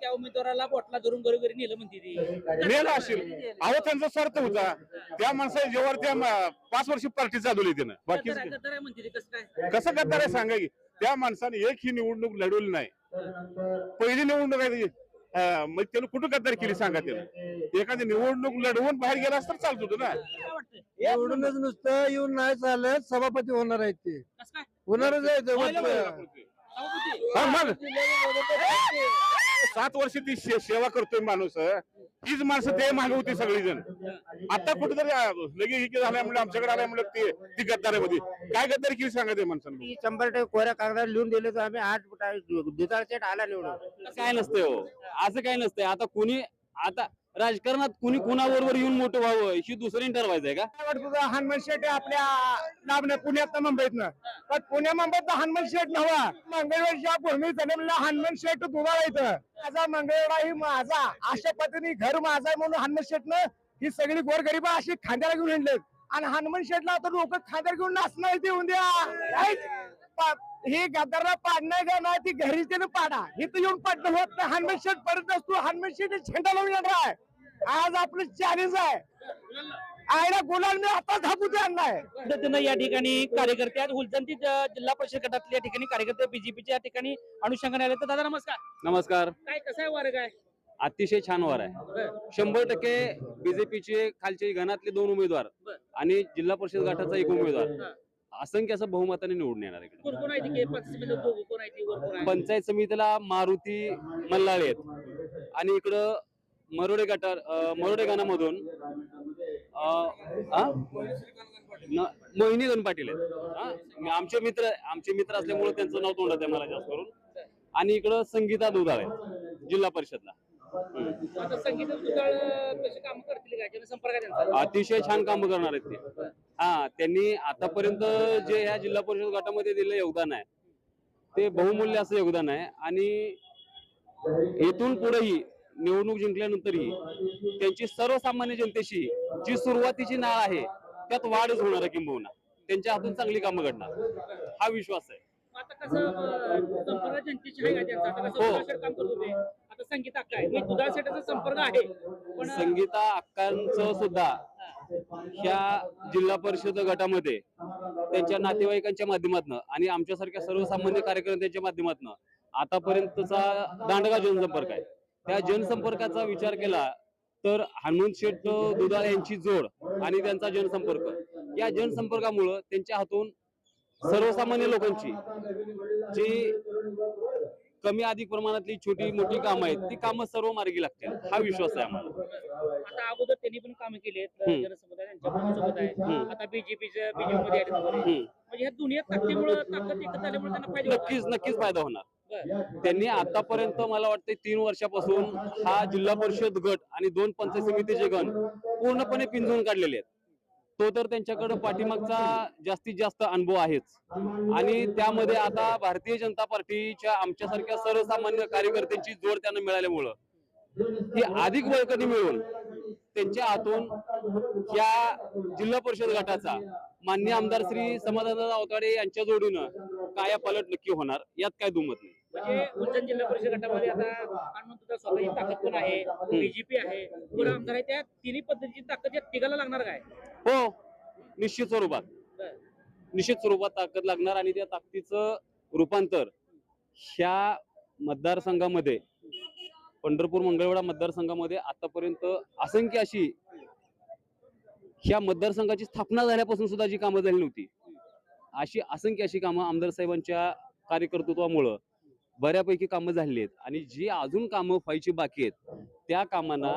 त्या उमेदवाराला बोटला धरून घरोघरी नेलं म्हणते ती. नेला असेल. अहो त्यांचा स्वार्थ होता. त्या माणसाच्या जेव्हा त्या म- पाच वर्ष पार्टी चालवली त्यानं बाकी गद्दार आहे, गद्दार आहे म्हणते ती कसं काय? कसं करणार आहे सांगा की त्या माणसाने एक ही निवडणूक लढवली नाही. पहिली निवडणूक आहे ती. अं, मग त्यानं कुठं गद्दारी केली सांगा त्यानं एखादी निवडणूक लढवून बाहेर गेला असं तर चालत होतं ना. काय एवढूनच नुसतं येऊन नाही चालत सभापती होणार आहेत ते. कसं काय? होणारच आहे ते? हा, मग. सात वर्ष ती सेवा करतोय माणूस तीच माणसं ते मागे होती सगळीजण. आता कुठेतरी लगे हे झालंय म्हणलं आमच्याकडे आलाय म्हणलं ते ती गद्दारामध्ये. काय गद्दारी केली सांगा ते माणसांनी? की शंभर टक्के कोऱ्या कागदावर लिहून दिले तर आम्ही. आठ दुधाळ सेट आला निवडून. काय नसतंय हो. असं काय नसतंय. आता कुणी आता राजकारणात कुणी कुणाबरोबर येऊन मोठं व्हावं ही दुसरी आहे का? काय वाटतं हनुमान शेठ आपल्या लाभण्या पुण्यात मुंबईतनं? पण पुण्या मुंबईत हनुमान शेट नव्हा. मंगळवेरच्या भूमी जन्मला हनुमान शेट दुधाळा इथं. माझा मंगळवेढा ही माझा अशा पद्धतीने घर माझा म्हणून हनुमान शेटनं ही सगळी गोरगरीब अशी खांद्याला घेऊन हिंडलेत. आणि हनुमान शेटला आता लोक खांद्याला घेऊन नाचणार ते द्या. हे गद्दारला पाडणार का नाही ती घरी त्यानं पाडा. इथं येऊन पडणं होत नाही. हनुमान शेट परत असतो हनुमान शेट झेंडा लावून येणार आहे. आज आपलं चॅलेंज आहे. आयला गुलाल मी आता धापू आणलाय. पद्धतीनं या ठिकाणी कार्यकर्ते आहेत. हुलजंती ज- जिल्हा परिषद गटातले या ठिकाणी कार्यकर्ते बीजेपीच्या या ठिकाणी अनुषंगाने आले. तर दादा नमस्कार. नमस्कार. काय कसं आहे वर्ग आहे? अतिशय छान वार आहे. शंभर टक्के बीजेपीचे खालचे घनातले दोन उमेदवार. आणि जिल्हा परिषद गटाचा एक उमेदवार. असंख्य असं बहुमताने निवडून येणार आहे पंचायत समितीला मारुती मल्लाळे आहेत. आणि इकडं मरोडे गटार मरोडे गाणामधून अं, हा? न- मोहिनी गण पाटील आहेत. हा? आमचे मित्र आमचे मित्र असल्यामुळे त्यांचं नाव तोंडात आहे मला जास्त करून. आणि इकडं संगीता दुधाळ आहे जिल्हा परिषदला. अतिशय छान काम करणार आहेत ते. हा त्यांनी आतापर्यंत जे ह्या जिल्हा परिषद गटामध्ये दिलेलं योगदान आहे ते बहुमूल्य असं योगदान आहे. आणि येथून पुढेही निवडणूक जिंकल्यानंतरही त्यांची सर्वसामान्य जनतेशी जी सुरुवातीची नाळ आहे त्यात वाढच होणार आहे किंबहुना. त्यांच्या हातून चांगली कामं घडणार. हा विश्वास आहे. हो. संगीत अक्का आहे. मी दुधाळ सेटाचा संपर्क आहे पण संगीता अक्कांचं सुद्धा ह्या जिल्हा परिषद गटामध्ये त्यांच्या नातेवाईकांच्या माध्यमातून आणि आमच्यासारख्या सर्वसामान्य कार्यकर्त्यांच्या माध्यमातून आतापर्यंतचा दांडगा जनसंपर्क आहे. त्या जनसंपर्काचा विचार केला तर हनुमंत शेठ दुधाळ यांची जोड आणि त्यांचा जनसंपर्क या जनसंपर्कामुळं त्यांच्या हातून सर्वसामान्य लोकांची जी कमी अधिक प्रमाणातली छोटी मोठी कामं आहेत ती कामं सर्व मार्गी लागतील हा विश्वास आहे आम्हाला आता अगोदर त्यांनी पण कामं केली आहेत. जनसमुदाय. आता बीजेपीच्या बीजेपी मध्ये आहेत वगैरे. हम्म. म्हणजे ह्या दुनिया ताकदीमुळे ताकद एकत्र आल्यामुळे त्यांना फायदा होत नक्कीच नक्कीच फायदा होणार. त्यांनी आतापर्यंत मला वाटतं तीन वर्षापासून हा जिल्हा परिषद गट आणि दोन पंचायत समितीचे गण पूर्णपणे पिंजून काढलेले आहेत. तो तर त्यांच्याकडे पाठीमागचा जास्तीत जास्त अनुभव आहेच. आणि त्यामध्ये आता भारतीय जनता पार्टीच्या आमच्यासारख्या सर्वसामान्य कार्यकर्त्यांची जोड त्यांना मिळाल्यामुळं ही अधिक बळकटी मिळून त्यांच्या हातून या जिल्हा परिषद गटाचा मान्य आमदार श्री समाधानदादा अवताडे यांच्या जोडीनं काया पलट नक्की होणार यात काय दुमत नाही. म्हणजे उज्जैन जिल्हा परिषद गटामध्ये आता हनुमंतुदा स्वतःची ताकद पण आहे बीजेपी आहे पुढे आमदार आहे त्या तिन्ही पद्धतीची ताकद या तिघाला लागणार काय हो निश्चित स्वरूपात. निश्चित स्वरूपात ताकद लागणार आणि त्या ताकदीचं रूपांतर ह्या मतदारसंघामध्ये पंढरपूर मंगळवेढा मतदारसंघामध्ये आतापर्यंत असंख्य अशी ह्या मतदारसंघाची स्थापना झाल्यापासून सुद्धा जी कामं झाली नव्हती अशी असंख्य अशी कामं आमदार साहेबांच्या कार्यकर्तृत्वामुळं बऱ्यापैकी कामं झालेली आहेत. आणि जी अजून कामं व्हायची बाकी आहेत त्या कामांना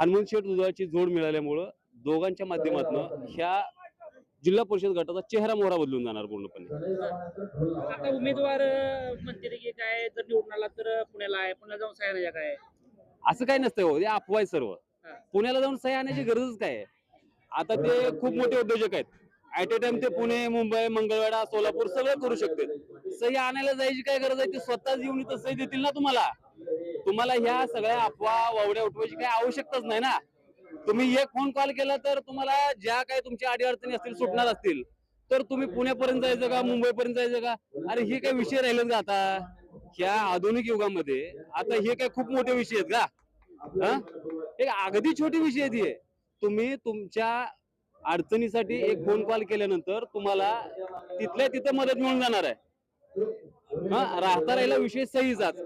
हनुमंत शेठ दुधाची जोड मिळाल्यामुळं दोघांच्या माध्यमातून ह्या जिल्हा परिषद गटाचा चेहरा मोहरा बदलून जाणार पूर्णपणे. आता उमेदवार म्हणते की काय जर निवडून आला तर पुण्याला आहे पुण्याला जाऊन सह्या काय? असं काही नसतं हो हे अफवा आहे सर्व. पुण्याला जाऊन सही आणण्याची गरजच काय आहे? आता ते खूप मोठे उद्योजक आहेत. ऍट ए टाइम ते पुणे मुंबई मंगळवेढा सोलापूर सगळं करू शकते सही आणायला जायची काय गरज आहे? ते स्वतःच येऊन इथं सही देतील ना तुम्हाला? तुम्हाला ह्या सगळ्या अफवा वावड्या उठवायची काही आवश्यकताच नाही ना? तुम्ही एक फोन कॉल केला तर तुम्हाला ज्या काही तुमच्या अडीअडचणी असतील सुटणार असतील. तर तुम्ही पुण्यापर्यंत जायचं का मुंबईपर्यंत जायचं का? अरे हे काही विषय राहिले का आता? ह्या आधुनिक युगामध्ये. आता हे काय खूप मोठे विषय आहेत का? एक हे अगदी छोटे विषय आहेत हे तुम्ही तुमच्या अडचणीसाठी एक फोन कॉल केल्यानंतर तुम्हाला तिथल्या तिथं मदत मिळून जाणार आहे. हा राहता राहिला विषय सहीचाच.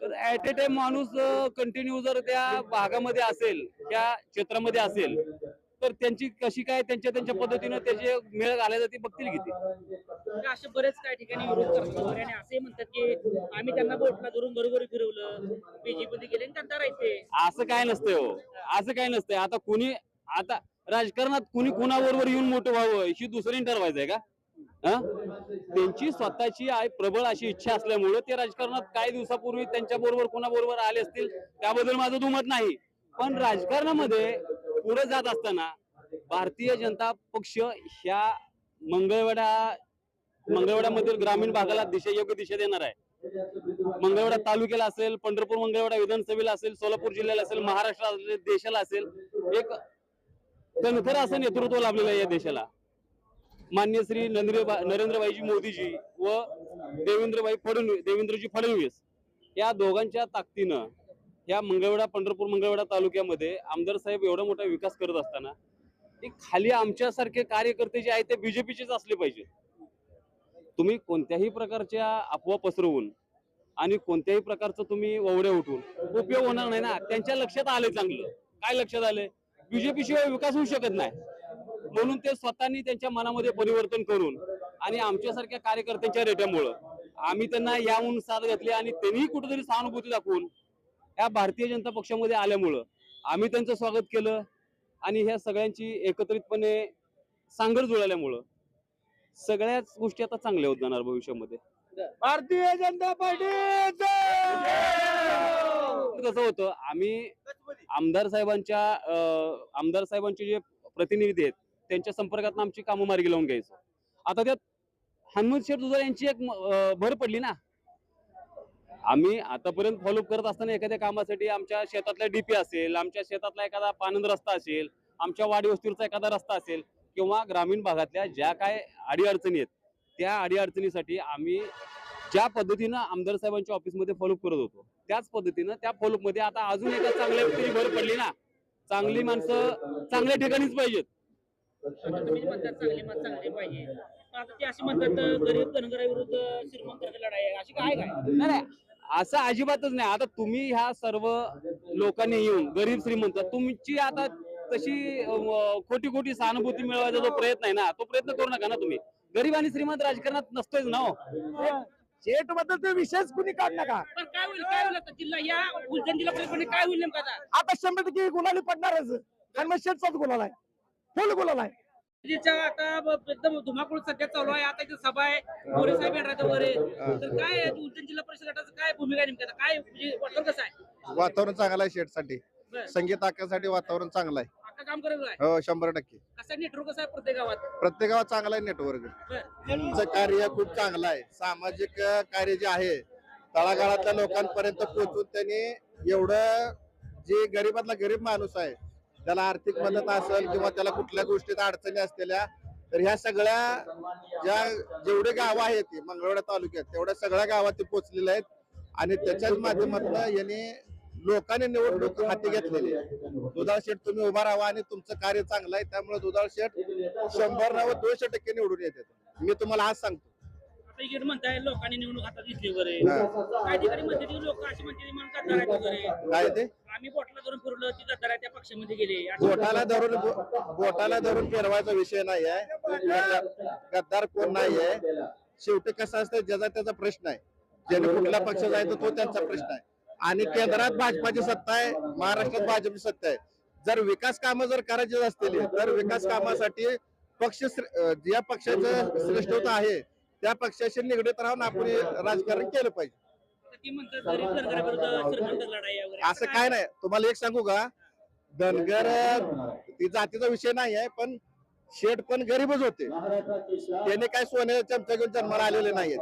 तर ऍट ए टाइम माणूस कंटिन्यू जर त्या भागामध्ये असेल त्या क्षेत्रामध्ये असेल तर त्यांची कशी काय त्यांच्या त्यांच्या पद्धतीनं त्याचे मेळ घालायचं ते बघतील किती तर असे बरेच काही ठिकाणी विरोध करतात आणि असे म्हणतात की आम्ही त्यांना बोटला धरून घरोघरी फिरवलं बीजेपी गेले त्यांना राहायचे असं काय नसतंय हो. असं काय नसतंय. आता कुणी आता राजकारणात कुणी कुणाबरोबर येऊन मोठं व्हावं ही दुसरी ठरवायचंय का? त्यांची स्वतःची प्रबळ अशी इच्छा असल्यामुळे ते राजकारणात काही दिवसापूर्वी त्यांच्या बरोबर कुणाबरोबर आले असतील त्याबद्दल माझं दुमत नाही. पण राजकारणामध्ये पुढे जात असताना भारतीय जनता पक्ष ह्या मंगळवेढा मंगळवेढ्यामधील ग्रामीण भागाला दिशा योग्य दिशा देणार आहे. मंगळवेढा तालुक्याला असेल पंढरपूर मंगळवेढा विधानसभेला असेल सोलापूर जिल्ह्याला असेल महाराष्ट्राला असेल देशाला असेल एक कणखर असं नेतृत्व लाभलेलं आहे या देशाला. मान्य श्री नरेंद्र नरेंद्रभाईजी मोदीजी व देवेंद्रभाई फडणवीस देवेंद्रजी फडणवीस या दोघांच्या ताकदीनं या मंगळवेढा पंढरपूर मंगळवेढा तालुक्यामध्ये आमदार साहेब एवढा मोठा विकास करत असताना खाली आमच्यासारखे कार्यकर्ते जे आहेत ते बीजेपीचेच असले पाहिजे. तुम्ही कोणत्याही प्रकारच्या अफवा पसरवून आणि कोणत्याही प्रकारचं तुम्ही ववडे उठून उपयोग होणार नाही ना? त्यांच्या लक्षात आले चांगलं. काय लक्षात आले बीजेपी शिवाय विकास होऊ शकत नाही. म्हणून ते स्वतःनी त्यांच्या मनामध्ये परिवर्तन करून आणि आमच्यासारख्या कार्यकर्त्यांच्या रेट्यामुळं आम्ही त्यांना याहून साथ घातली आणि त्यांनी कुठेतरी सहानुभूती दाखवून या भारतीय जनता पक्षामध्ये आल्यामुळं आम्ही त्यांचं स्वागत केलं आणि ह्या सगळ्यांची एकत्रितपणे सांगड जुळाल्यामुळं सगळ्याच गोष्टी आता चांगल्या होत जाणार भविष्यामध्ये. भारतीय जनता पार्टी कसं होतं. आम्ही आमदार साहेबांच्या आमदार साहेबांचे जे प्रतिनिधी आहेत त्यांच्या संपर्कात आमची कामं मार्गी लावून घ्यायचो. आता त्यात हनुमंत शेठ दुधाळ यांची एक भर पडली ना. आम्ही आतापर्यंत फॉलोअप करत असताना एखाद्या कामासाठी आमच्या शेतातला डीपी असेल आमच्या शेतातला एखादा पानंद रस्ता असेल आमच्या वाडी वस्तीवरचा एखादा रस्ता असेल किंवा ग्रामीण भागातल्या ज्या काय अडीअडचणी आहेत त्या अडीअडचणीसाठी आम्ही ज्या पद्धतीनं आमदार साहेबांच्या ऑफिसमध्ये फॉलोअप करत होतो त्याच पद्धतीनं त्या फॉलोअपमध्ये आता अजून एका चांगल्या व्यक्तीची भर पडली ना. चांगली माणसं चांगल्या ठिकाणीच पाहिजेत. असं अजिबातच नाही. आता तुम्ही ह्या सर्व लोकांनी येऊन गरीब श्रीमंत तुमची आता तशी खोटी खोटी सहानुभूती मिळवायचा जो प्रयत्न आहे ना तो प्रयत्न करू नका ना तुम्ही. गरीब आणि श्रीमंत राजकारणात नसतोच ना हो. शेटबद्दल ते विषयच कुणी काढ नका. पण काय होईल काय होईल आता? जिल्हा या उलजन जिल्हा काय होईल नेमकं आता? शंभर टक्के गुलाली पडणारच. हनुमंत शेटचाच गुलाल आहे. फुल गुलाल आहे. आता एकदम धुमाकूळ सध्या चालू आहे. आता इथे सभा आहे. मोरे साहेब येणार आहेत वगैरे. तर काय आहे? उलजन जिल्हा परिषद गटाचं काय भूमिका आहे नेमकं आता? काय म्हणजे वातावरण कसं आहे? वातावरण चांगलं आहे शेटसाठी. संगीत टाकण्यासाठी वातावरण चांगलं आहे. काम करायचं आहे हो शंभर टक्के. कसं नेटवर्क कसं आहे प्रत्येक गावात? प्रत्येक गावात चांगलं आहे नेटवर्क. त्यांचं कार्य खूप चांगलं आहे. सामाजिक अं, कार्य जे आहे तळागाळातल्या लोकांपर्यंत पोहोचून त्यांनी एवढं जे गरीबातला गरीब माणूस आहे त्याला आर्थिक मदत असेल किंवा त्याला कुठल्या गोष्टीत अडचणी असलेल्या तर ह्या सगळ्या ज्या जेवढे गाव आहेत ते मंगळवेढा तालुक्यात तेवढ्या सगळ्या गावात ते पोहोचलेले आहेत. आणि त्याच्याच माध्यमातून यांनी लोकांनी निवडणूक हाती घेतलेली आहे. दुधाळ शेठ तुम्ही उभा राहा आणि तुमचं कार्य चांगलं आहे त्यामुळे दुधाळ शेठ शंभर नव्वद दोनशे टक्के निवडून येतात मी तुम्हाला आज सांगतो. आता इकडे म्हणताय लोकांनी निवडणूक हातात घेतली वगैरे. हा. काही ठिकाणी म्हणते की लोक अशी म्हणते म्हणून गद्दार आहेत वगैरे? काय ते? आम्ही बोटला धरून फिरलो ती गद्दार आहे त्या पक्षामध्ये गेले. असं बोटाला धरून बोटाला धरून फिरवायचा विषय नाही आहे. गद्दार- गद्दार कोण नाही आहे. शेवटी कसं असतं ज्याचा त्याचा प्रश्न आहे. ज्याने कुठल्या पक्ष जायचं तो त्यांचा प्रश्न आहे. आणि केंद्रात भाजपाची सत्ता आहे महाराष्ट्रात भाजपची सत्ता आहे. जर विकास कामं जर करायची असतील तर विकास कामासाठी पक्ष ज्या पक्षाचं श्रेष्ठता आहे त्या पक्षाशी निगडीत राहून आपण राजकारण केलं पाहिजे. असं काय नाही. तुम्हाला एक सांगू का? धनगर ती जातीचा विषय नाही आहे पण शेठ पण गरीबच होते. त्याने काय सोन्याचा चमचा घेऊन जन्माला आलेले नाहीयेत.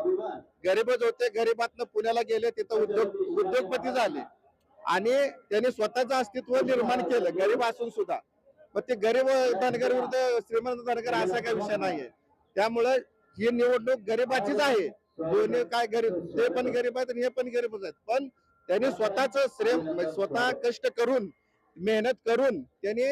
गरीबच होते गरीबातनं पुण्याला गेले तिथं उद्योग उद्योगपती झाले. आणि त्यांनी स्वतःचं अस्तित्व निर्माण केलं गरीब असून सुद्धा. पण ते गरीब धनगर विरुद्ध श्रीमंत धनगर असा काही विषय नाहीये. त्यामुळे ही निवडणूक गरीबाचीच आहे. दोन्ही काय गरीब ते पण गरीब आहेत आणि हे पण गरीबच आहेत. पण त्यांनी स्वतःच श्रेय म्हणजे स्वतः कष्ट करून मेहनत करून त्यांनी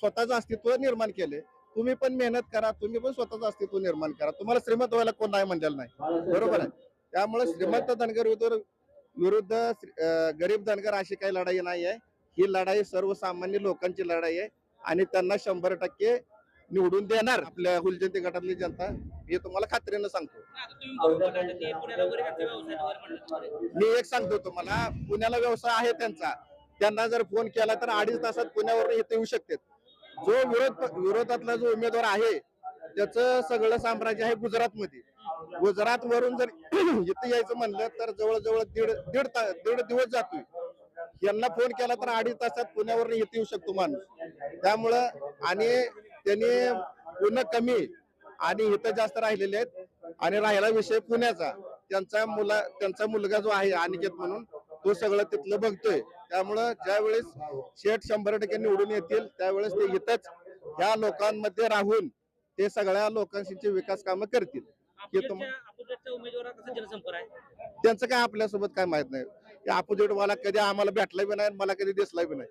स्वतःचं अस्तित्व निर्माण केले. तुम्ही पण मेहनत करा तुम्ही पण स्वतःचं अस्तित्व निर्माण करा. तुम्हाला श्रीमंत व्हायला कोण नाही म्हणलेलं नाही. बरोबर आहे? त्यामुळे श्रीमंत धनगर विरुद्ध गरीब धनगर अशी काही लढाई नाही आहे. ही लढाई सर्वसामान्य लोकांची लढाई आहे आणि त्यांना शंभर टक्के निवडून देणार आपल्या हुलजंती गटातली जनता. हे तुम्हाला खात्रीनं सांगतो. मी एक सांगतो तुम्हाला. पुण्याला व्यवसाय आहे त्यांचा. त्यांना जर फोन केला तर अडीच तासात पुण्यावर इथे येऊ शकते जो विरोध विरोधातला जो उमेदवार आहे त्याचं सगळं साम्राज्य आहे गुजरात मध्ये गुजरात वरून जर इथं यायचं म्हणलं तर जवळजवळ दीड दीड दीड दिवस जातोय. यांना फोन केला तर अडीच तासात पुण्यावरून इथे येऊ शकतो माणूस. त्यामुळं आणि त्यांनी पुणे कमी आणि इथं जास्त राहिलेले आहेत. आणि राहिला विषय पुण्याचा. त्यांचा मुला त्यांचा मुलगा जो आहे अनिकेत म्हणून तो सगळं तिथलं बघतोय. त्यामुळं ज्यावेळेस शेठ शंभर टक्के निवडून येतील त्यावेळेस ते इथंच ह्या लोकांमध्ये राहून ते सगळ्या लोकांशी विकास कामं करतील. त्यांचं काय आपल्यासोबत काय माहीत नाही. अपोजिट वाला कधी आम्हाला भेटला बी नाही मला कधी दिसला बी नाही.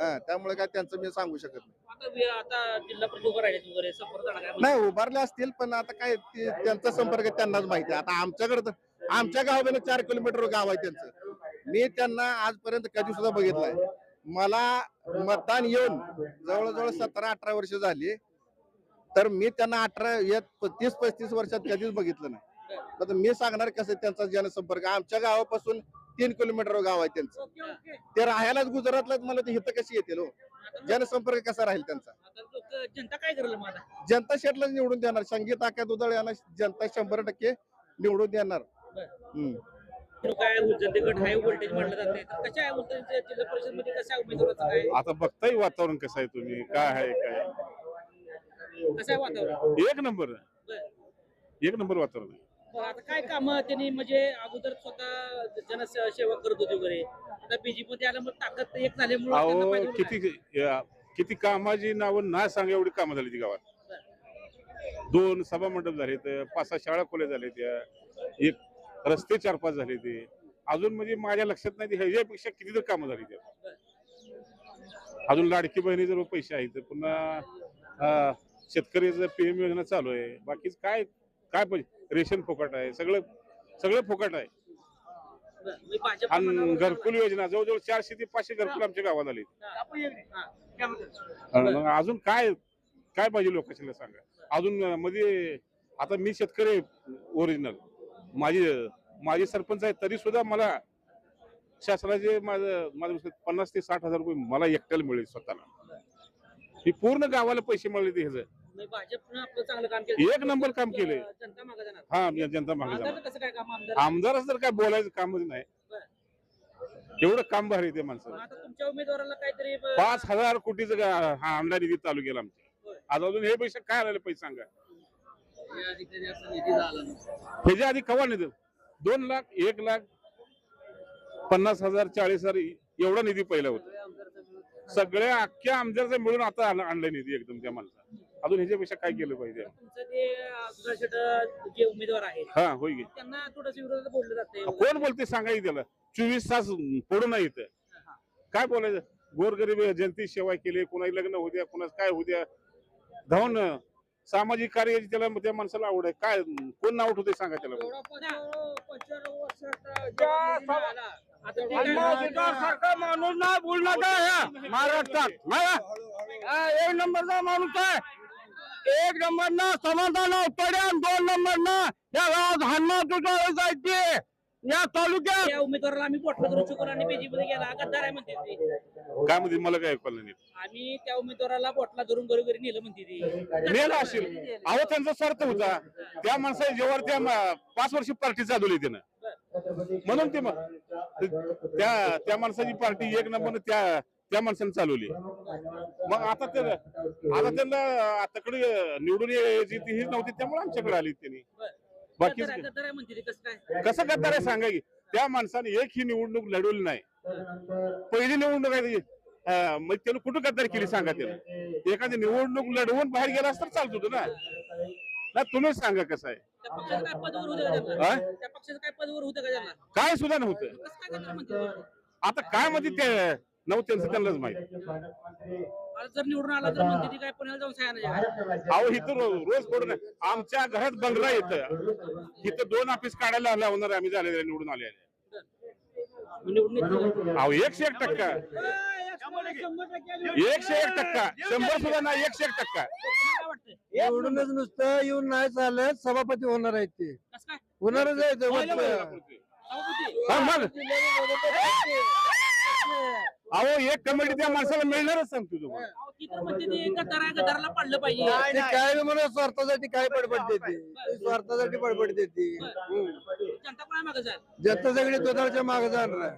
हा त्यामुळे काय त्यांचं मी सांगू शकत नाही? नाही उभारले असतील पण आता काय त्यांचा संपर्क त्यांनाच माहिती आहे. आता आमच्याकडे तर आमच्या गावाला चार किलोमीटर गाव आहे त्यांचं. मी त्यांना आजपर्यंत कधी सुद्धा बघितलंय मला मतदान येऊन जवळजवळ सतरा अठरा वर्ष झाली. तर मी त्यांना अठरा या तीस पस्तीस वर्षात कधीच बघितलं नाही. आता मी सांगणार कसं त्यांचा जनसंपर्क. आमच्या गावापासून तीन किलोमीटर गाव आहे त्यांचं. ते राहायलाच गुजरातलाच मला ते हिथं कशी येतील हो? जनसंपर्क कसा राहील त्यांचा? जनता काय जनता शेटलाच निवडून देणार. संगीत आख्या दुधाळ यांना जनता शंभर टक्के निवडून देणार. काय गट हाय व्होल्टेज मानलं जाते तर कशा आहे उलजन जिल्हा परिषदमध्ये कसं आहे उमेदवाराचं काय आता बघताय वातावरण कसं आहे तुम्ही काय आहे काय कसं आहे वातावरण? एक नंबर. एक नंबर वातावरण आहे. आता काय काम त्यांनी म्हणजे अगोदर स्वतः जनसेवा करत होते वगैरे. आता बीजेपी मध्ये आल्यामुळे ताकद एक झाल्यामुळे. किती किती कामाची नावं ना सांगा एवढी कामं झाली ती गावात. दोन सभा मंडप झाले पाच सहा शाळा खोल्या झाल्या त्या एक रस्ते चार पाच झाले ते. अजून म्हणजे माझ्या लक्षात नाही ह्याच्यापेक्षा किती तर कामं झाली त्यात. अजून लाडकी बहिणीचे पैसे आहेत पुन्हा अं, शेतकऱ्याचं पीएम योजना चालू आहे. बाकीच काय काय पाहिजे रेशन फुकट आहे सगळं सगळं फुकट आहे. आणि घरकुल योजना जवळजवळ चारशे ते पाचशे घरकुल आमच्या गावात आली अजून काय काय पाहिजे लोकांना सांगा. अजून मध्ये आता मी शेतकरी ओरिजिनल माझी माझे सरपंच आहे तरी सुद्धा मला शासनाचे माझं माझं पन्नास ते साठ हजार रुपये मला एकट्याला मिळेल स्वतःला. मी पूर्ण गावाला पैसे मिळाले ते ह्याचं. केलं. एक नंबर काम जाणार. हा मी जनता मागे आमदार तर काय बोलायचं कामच नाही. एवढं काम भारी ते माणसं. पाच हजार कोटीचं हा आमदार निधी चालू केला आमच्या आज अजून हे पैसे काय आलेले पैसे सांगा. ह्याच्या आधी कवा निधी? दोन लाख एक लाख पन्नास हजार चाळीस हजार एवढा निधी पहिला होता. सगळ्या अख्ख्या आमदारचा मिळून आता आणलाय निधी एकदम त्या माणसा अजून ह्याच्यापेक्षा काय केलं पाहिजे? उमेदवार हा की. त्यांना थोडस विरोधात बोललं जाते कोण बोलते सांगाय त्याला? चोवीस तास पडू नाही इथं. काय बोलायचं? गोरगरीब जनतेची सेवा केली कोणाची लग्न होऊ द्या कोणाचं काय होऊ द्या. धावून सामाजिक कार्याची त्याला त्या माणसाला आवड आहे. काय कोण नाव ठेवते सांगा त्याला? सारखा माणूस नाही बोल नका ह्या महाराष्ट्रात. एक नंबरचा माणूस आहे. एक नंबर ना समाधान पड्या दोन नंबर ना या गावात हाणमा तुझा जायचे या तालुक्यात. त्या उमेदवाराला आम्ही पोटला धरून चुकून आणि बीजेपी मध्ये गेला. गद्दार आहे म्हणते ती. काय म्हणते? मला काय ऐकलं नाही. आम्ही त्या उमेदवाराला पोटला धरून घरोघरी नेलं म्हणते ती. मेला असेल. अहो त्यांचा स्वार्थ होता. त्या माणसाच्या जेव्हा त्या मा- पाच वर्ष पार्टी चालवली त्यानं म्हणून ते म- त्या त्या माणसाची पार्टी एक नंबर त्या त्या माणसाने चालवली. मग आता ते आता त्यांना आताकडे निवडून यायची ती हीच नव्हती त्यामुळे आमच्याकडे आली त्यांनी. बाकी आहे गद्दार आहे कसं कसं सांगा की त्या माणसाने एक ही निवडणूक लढवली नाही. पहिली निवडणूक आहे मग त्यानं कुठं गद्दार केली सांगा त्याला? एखादी निवडणूक लढवून बाहेर गेला तर चालत होतं ना. नाही तुम्हीच सांगा कसं आहे? काय सुद्धा नव्हतं. कसं आता काय मध्ये ते नऊ त्यांचं त्यांनाच माहीत. आज जर निवडून आला तर म्हणते ती काय पुण्याला जाऊन सांगा अहो इथं रो- रोज पडून आमच्या घरात बंगला येतं. इथं दोन ऑफिस काढायला लावणार आम्ही झालेले निवडून आले निवडून येतील. अहो एकशे एक टक्का. एकशे एक टक्का. शंभर सुद्धा नाही एकशे एक टक्का. तुम्हाला काय वाटतंय निवडूनच नुसतं येऊन नाही चालत. सभापती होणार आहेत ते. कसं काय? होणारच आहे ते. सभापती. हा, मग. अहो एक कमिटी त्या माणसाला मिळणारच सांगतो तुम्हाला. पाडलं पाहिजे. ते काय म्हणा स्वार्थासाठी काय पडपडते ते ते स्वार्थासाठी पडपडते ती हम्म. जनता कोणा मागं जाईल? जनता सगळी मागे जाणार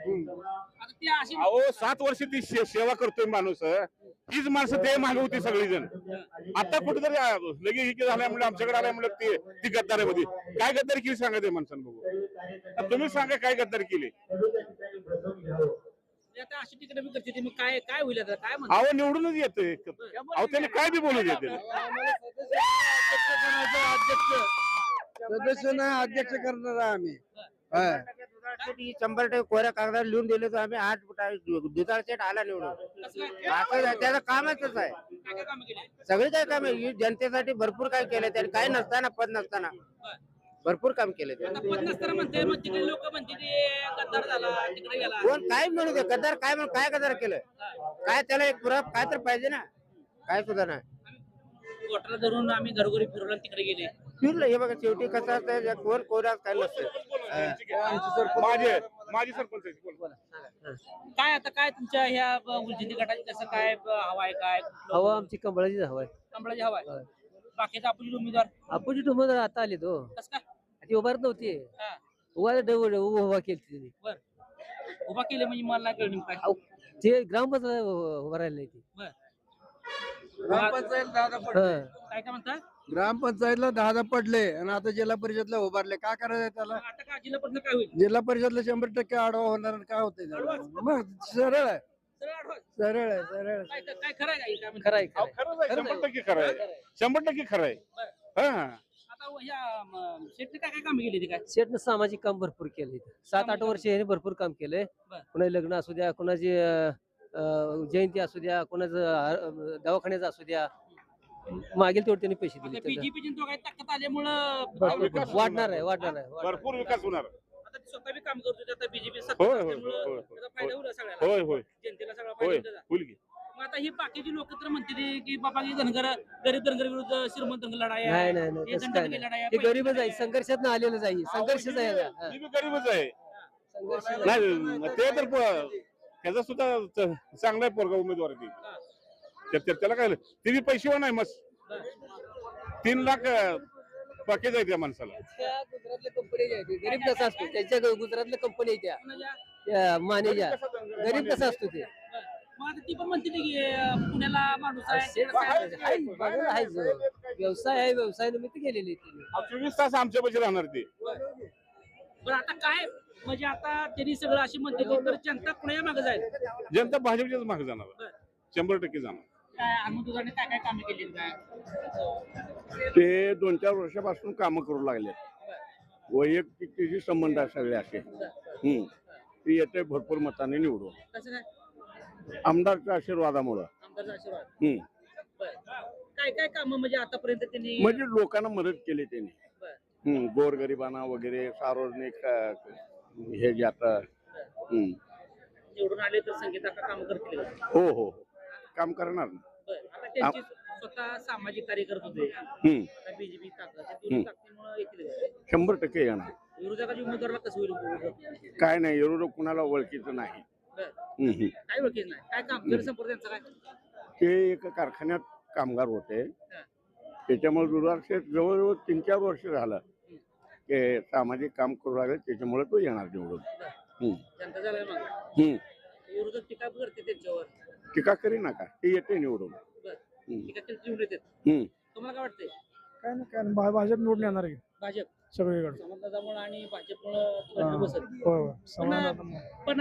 हम्म. आता ती अशी अहो सात वर्ष ती शे- सेवा करतोय माणूस तीच माणसं ते मागे होती सगळीजण. आता कुठेतरी आ, लगे ही झाल्यामुळे आमच्याकडे आल्यामुळे ती ती गद्दारी मध्ये काय गद्दारी केली सांगा ते माणसानं बघू आता तुम्ही सांगा काय गद्दारी केली? आता अशी तिकडे मी करते ती. मग काय काय होईल आता? काय म्हणते? अहो निवडूनच येते अहो त्याने काय बी बोलू देते सदस्य नाही अध्यक्ष करणार आहे आम्ही. हा. शंभर टक्के कोऱ्या कागदावर लिहून दिले तर आम्ही आठ दुधाळ सेट आला निवडून. कसं काय? असं आहे, त्याचं कामच तसं आहे. काय काय कामं केली? सगळे काय काम आहे? जनतेसाठी भरपूर काय केलं त्याने काही नसताना पद नसताना. भरपूर काम केले आता त्याने पद नसताना म्हणते मग तिकडे लोक म्हणते ते गद्दार झाला तिकडे गेला. कोण काय म्हणू दे गद्दार काय म्हणून काय गद्दार केलं? काय त्याला एक पुरा काय तर पाहिजे ना. काय सुद्धा नाही. वोटरला धरून आम्ही घरोघरी फिरवलं आणि तिकडे गेले. फिरलं हे बघा शेवटी कसं असतं कोण कोऱ्या काय नसतं माझे माझे सरपंच. बोल. काय आता काय तुमच्या ह्या उलजिंदी गटाची कसं काय ब- हवा आहे काय? हवा आमची कंबळाचीच हवा आहे. कंबळाची हवा आहे. बाकीचा अपोजिट उमेदवार? अपोजिट उमेदवार आता आले तो कसं काय? ती उभारत नव्हती. हा. उभा उभा केली बर. उभा केले म्हणजे मला नाही कळलं नेमकं काय. अहो, ते ग्रामपंचायत उभा राहिले नाही ती. ग्रामपंचायत दहा पडले. हा. काय काय म्हणता? ग्रामपंचायतला दहा दहा पडले आणि आता जिल्हा परिषदला उभारले. काय करायचं त्याला? आता जिल्हा परिषद काय होईल? जिल्हा परिषदला शंभर टक्के आडवा होणार आणि काय होतंय त्याला? मग सरळ आहे. सरळ आहे. सरळ आहे. काय काय खरं आहे काय म्हणता? खरं आहे अहो, खरं आहे. खरंच आहे. शंभर टक्के खरं आहे. शंभर टक्के खरं आहे. हा. शेटने काय काय काम केली ती काय? शेठनं सामाजिक काम भरपूर केलं. सात आठ वर्ष याने भरपूर काम केलंय. बर. कुणाची लग्न असू द्या कुणाची जयंती असू द्या कुणाचं दवाखान्याचं असू द्या. मागील तेवढे त्यांनी पैसे दिले वाढणार आहे वाढणार आहे भरपूर विकास होणार. आता ती स्वतः काम करतो होय, जनतेला सगळा मग आता ही बाकीची लोक तर म्हणते ते की बाबा की धनगर गरीब धनगर विरुद्ध श्रीमंत धनगर लढाई आहे. नाही नाही नाही हे तसं काय दंडकी लढाई नाही आहे, ते पैशाची गरीबच आहे. संघर्षात आलेलं आहे संघर्षच आहे याला. हा. मी बी गरीबच आहे संघर्ष. नाही ते तर प- त्याचा सुद्धा च- चांगला आहे पोरगा उमेदवार आहे ती. त्या- त्या- त्याला काय ते बी पैसे नाही मस्त तीन लाख पॅकेज आहे त्या माणसाला त्या गुजरातल्या कंपनी ज्या आहेत, गरीब कसा असतो त्यांच्या गुजरातल्या कंपनी आहेत त्या मानेच्या गरीब कसा असतो ते मग आता ती पण म्हणते की अं, पुण्याला माणूस आहे. व्यवसाय आहे व्यवसाय निमित्त गेलेले आहेत ते. चोवीस तास आमच्या पैसे राहणार ते. बरं आता काय म्हणजे आता त्यांनी सगळं अशी म्हणते की तर जनता कुणाच्या मागे जाईल? जनता भाजपच्याच मागे जाणार. शंभर टक्के जाणार. काय हनुमंतुजाने काय काय कामे केली काय? ते दोन चार वर्षापासून कामं करू लागले. वैयक्तिक त्याची संबंध आहे सगळे असे. हम्म. ते येते भरपूर मताने कसं काय? आमदारच्या आशीर्वादामुळं. आमदारचा आशीर्वाद. हम्म. बरं. काय काय काम म्हणजे आतापर्यंत त्यांनी म्हणजे लोकांना मदत केली त्यांनी. बरं. हम्म गोरगरिबांना वगैरे सार्वजनिक अं, हे जे आता हम्म. निवडून आले तर संगीता काम करतील. हो हो हो. काम करणार ना. बरं. आता त्यांची स्वतः सामाजिक कार्य करत होते हम्म. बीजेपी ताकद. ताकदीमुळे येतील? शंभर टक्के येणार. विरोधकाच्या उमेदवाराला कसं होईल? काय नाही विरोधक कुणाला ओळखीचं नाही. हम्म, हम्म. काय ओळखीच नाही. काय काम? जनसंपर्क त्यांचं काय? ते एका कारखान्यात कामगार होते. त्याच्यामुळे शेठ जवळजवळ तीन चार वर्ष झालं. ते सामाजिक काम करू लागले. त्याच्यामुळे तो येणार निवडून. हम्म. जनता झाला मग. हम्म. विरोधक टीका करते त्यांच्यावर. टीका करी नका ते येते निवडून. बरं. हम्म. टीका केली तर निवडून येतात हम्म. तुम्हाला काय वाटतंय? काय ना काय नाही, भाजप निवडून येणार आहे. भाजप. सगळीकडे. समाजदादामुळे आणि भाजपमुळे बसत हो. पण पण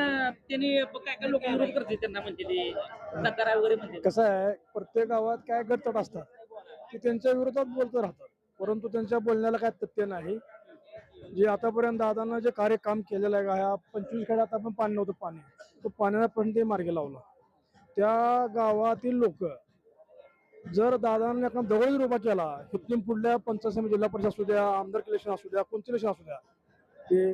त्यांनी काय काय लोक विरोध करते त्यांना म्हणते ते तक्रार वगैरे म्हणते कसं आहे प्रत्येक गावात काय गटतट असतात ते त्यांच्या विरोधात बोलतो राहतात. परंतु त्यांच्या बोलण्याला काय तथ्य नाही. जे आतापर्यंत दादांना जे कार्य काम केलेलं आहे का ह्या पंचवीस खेड्यात आपण पाणी नव्हतं पाणी. तो पाण्याला पण ते मार्गी लावला. त्या गावातील लोक जर दादांनी एका दगड उभा केला इथून पुढल्या पंचायत समिती जिल्हा परिषद असू द्या आमदार इलेक्शन असू द्या कोणते इलेक्शन असू द्या ते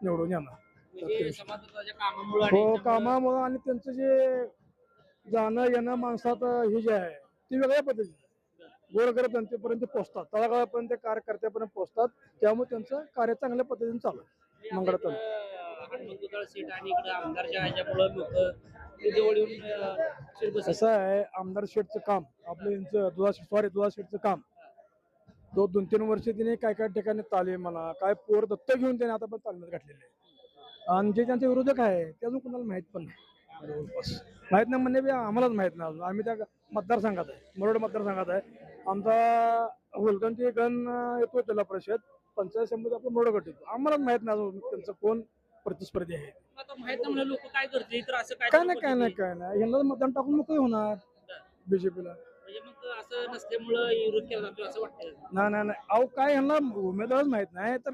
निवडून येणार. म्हणजे समाजाच्या कामामुळे आणि हो कामामुळं आणि त्यांचं जे जाणं येणं माणसात हे जे आहे ते वेगळ्या पद्धतीने गोरगरीब जनतेपर्यंत पोहोचतात तळागाळापर्यंत कार्यकर्त्यापर्यंत पोहोचतात त्यामुळे त्यांचं कार्य चांगल्या पद्धतीने चालू आहे. सीट आणि इकडे आमदारच्या ह्याच्यामुळं लोक जवळ येऊन सीट कसं आहे आमदार शेठचं काम आपलं यांचं दुधा सॉरी दुधा शेठचं काम. तो दोन तीन वर्ष तिने काय काय ठिकाणी तालीम म्हणा काय पोर दत्त घेऊन त्याने आता पण तालमीत घातलेले आहे आणि जे त्यांचे विरोधक आहे ते अजून कोणाला माहीत पण नाही. जवळपास माहीत नाही म्हणजे बी आम्हालाच माहीत नाही अजून. आम्ही त्या मतदारसंघात आहे मरोड मतदारसंघात आहे. आमचा हुलगंची गण येतो जिल्हा परिषद. पंचायत समिती आपला मरोड गट येतो. आम्हालाच माहीत नाही अजून त्यांचं कोण प्रतिस्पर्धी आहे. लोक काय असं काय काय नाही काय नाही काय नाही. यांना मतदान टाकून मोकळे होणार बीजेपीला. म्हणजे मग असं नसल्यामुळं विरोध केला जातो असं वाटतं नाही अहो काय यांना उमेदवारच माहीत नाही तर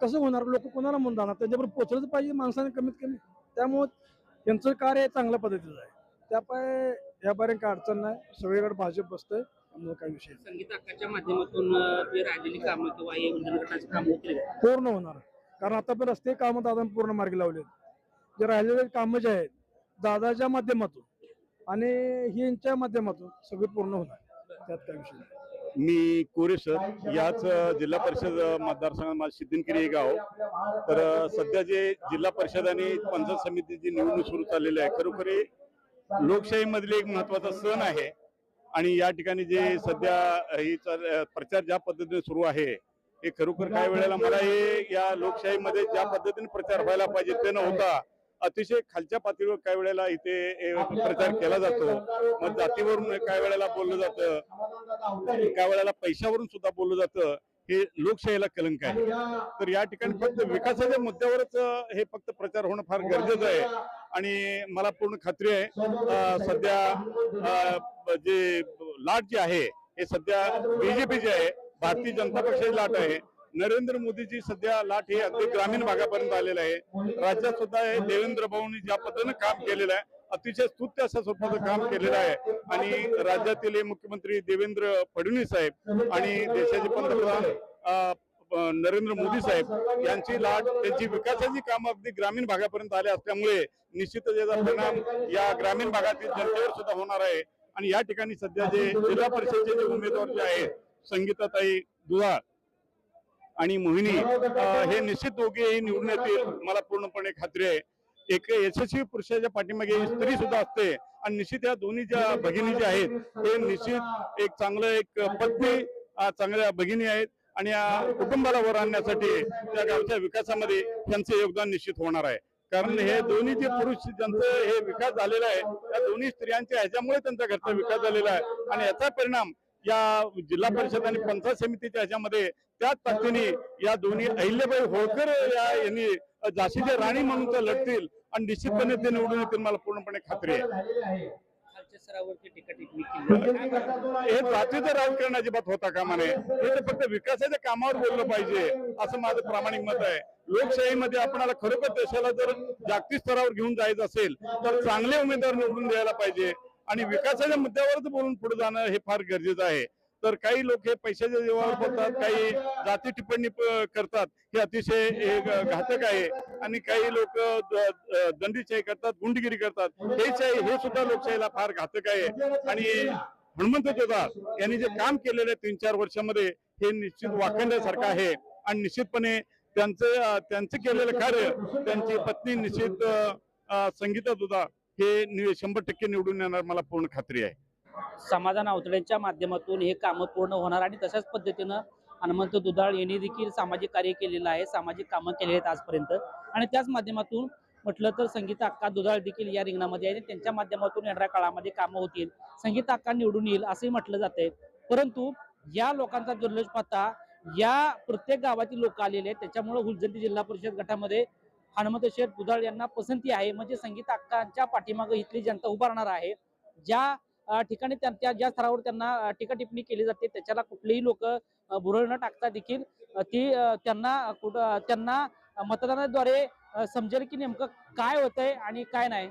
कसं होणार? लोक कोणाला म्हणून जाणार त्यांच्याबरोबर पोचलंच पाहिजे माणसाने कमीत कमी. त्यामुळं त्यांचं कार्य चांगल्या पद्धतीचं आहे. त्यापाय यापर्यंत काय अडचण नाही. सगळीकडे भाजप बसतंय त्यामुळे काही विषय नाही. संगीत अक्काच्या माध्यमातून अं, जी राहिलेली कामं किंवा हे उंदण गटाची कामं होतील का? पूर्ण होणार. कारण आता पण रस्ते कामं दादा पूर्ण मार्गी लावले जे राहिलेले कामं जे आहेत दादाच्या माध्यमातून आणि ही यांच्या माध्यमातून सगळे पूर्ण होणार. त्यात काही विषय नाही. मी कोरे सर याच अ, जिल्हा परिषद अ, मतदारसंघात माझं सिद्धिनगिरी हे गाव. तर अ, सध्या जे जिल्हा परिषद आणि पंचायत समितीची निवडणूक सुरू चाललेली आहे खरोखर हे लोकशाहीमधले एक महत्त्वाचा सण आहे. आणि या ठिकाणी जे सध्या ही चाल- अ, प्रचार ज्या पद्धतीने सुरू आहे हे खरोखर काही वेळेला मला हे या लोकशाहीमध्ये ज्या पद्धतीने प्रचार व्हायला पाहिजे ते न होता अतिशय खालच्या पातळीवर काही वेळेला इथे प्रचार केला जातो. मग जातीवरून काही वेळेला बोललं जातं. काही वेळेला पैशावरून सुद्धा बोललं जातं. हे लोकशाहीला कलंक आहे. तर या ठिकाणी फक्त विकासाच्या मुद्द्यावरच हे फक्त प्रचार होणं फार गरजेचं आहे. आणि मला पूर्ण खात्री आहे सध्या जे लाट जी आहे हे सध्या बीजेपी जे आहे भारतीय जनता पक्षाची लाट आहे. नरेंद्र मोदीची सध्या लाट ही अगदी ग्रामीण भागापर्यंत आलेलं आहे. राज्यात सुद्धा हे देवेंद्र भाऊंनी ज्या पद्धतीनं काम केलेलं आहे अतिशय स्तुत्य अशा स्वरूपाचं काम केलेलं आहे. आणि राज्यातील हे मुख्यमंत्री देवेंद्र फडणवीस साहेब आणि देशाचे पंतप्रधान नरेंद्र मोदी साहेब यांची लाट त्यांची विकासाची काम अगदी ग्रामीण भागापर्यंत आले असल्यामुळे निश्चितच याचा परिणाम या ग्रामीण भागातील जनतेवर सुद्धा होणार आहे. आणि या ठिकाणी सध्या जे जिल्हा परिषदेचे जे उमेदवार जे आहेत संगीताताई दुधाळ आणि मोहिनी हे निश्चित दोघेही निवडून येतील मला पूर्णपणे खात्री आहे. एक यशस्वी पुरुषाच्या पाठीमागे स्त्री सुद्धा असते आणि निश्चित या दोन्ही ज्या भगिनी ज्या आहेत हे निश्चित एक चांगलं एक पत्नी चांगल्या भगिनी आहेत आणि या कुटुंबाला वर आणण्यासाठी त्या गावच्या विकासामध्ये त्यांचे योगदान निश्चित होणार आहे. कारण हे दोन्ही जे पुरुष ज्यांचं हे विकास झालेला आहे त्या दोन्ही स्त्रियांच्या ह्याच्यामुळे त्यांचा घरचा विकास झालेला आहे. आणि याचा परिणाम या जिल्हा परिषद आणि पंचायत समितीच्या ह्याच्यामध्ये त्याच ताकदीने या दोन्ही अहिल्याबाई होळकर या यांनी झाशीचे राणी म्हणून त्या लढतील आणि निश्चितपणे ते निवडून येतील मला पूर्णपणे खात्री आहे. हे जातीचं राजकारण अजिबात होता कामा नये. हे तर फक्त विकासाच्या कामावर बोललं पाहिजे असं माझं प्रामाणिक मत आहे. लोकशाहीमध्ये आपणाला खरोखर देशाला जर जागतिक स्तरावर घेऊन जायचं असेल तर चांगले उमेदवार निवडून द्यायला पाहिजे. आणि विकासाच्या मुद्द्यावरच बोलून पुढे जाणं हे फार गरजेचं आहे. तर काही लोक हे पैशाच्या जीवावर बोलतात काही जाती टिप्पणी करतात हे अतिशय घातक आहे. आणि काही लोक दंडीशाही करतात गुंडगिरी करतात. हे शाही- हे सुद्धा लोकशाहीला फार घातक आहे. आणि हनुमंत जोधा यांनी जे काम केलेलं आहे तीन चार वर्षामध्ये हे निश्चित वाखण्यासारखं आहे. आणि निश्चितपणे त्यांचं त्यांचं केलेलं कार्य त्यांची पत्नी निश्चित संगीतात होता संगीता दुधा हे नि- शंभर टक्के निवडून येणार मला पूर्ण खात्री आहे. समाधान आवतड्यांच्या माध्यमातून हे कामं पूर्ण होणार आणि तशाच पद्धतीनं हनुमंत दुधाळ यांनी देखील सामाजिक कार्य केलेलं आहे सामाजिक कामं केलेली आहेत आजपर्यंत. आणि त्याच माध्यमातून म्हटलं तर संगीता अक्का दुधाळ देखील या रिंगणामध्ये आहे आणि त्यांच्या माध्यमातून येणाऱ्या काळामध्ये कामं होतील. संगीता अक्का निवडून येईल असंही म्हटलं जातंय परंतु या लोकांचा दुर्लक्ष पाहता या प्रत्येक गावातील लोक आलेले आहेत. त्याच्यामुळे हुलजंती जिल्हा परिषद गटामध्ये हनुमंत शेठ दुधाळ यांना पसंती आहे. म्हणजे संगीता अक्कांच्या पाठीमागे इथली जनता उभारणार आहे. ज्या ठिकाणी त्या ज्या स्तरावर त्यांना टीका टिप्पणी केली जाते त्याच्याला कुठलेही लोक भुरळ न टाकता देखील ती त्यांना कुठं त्यांना मतदानाद्वारे समजेल की नेमकं काय होतंय आणि काय नाही.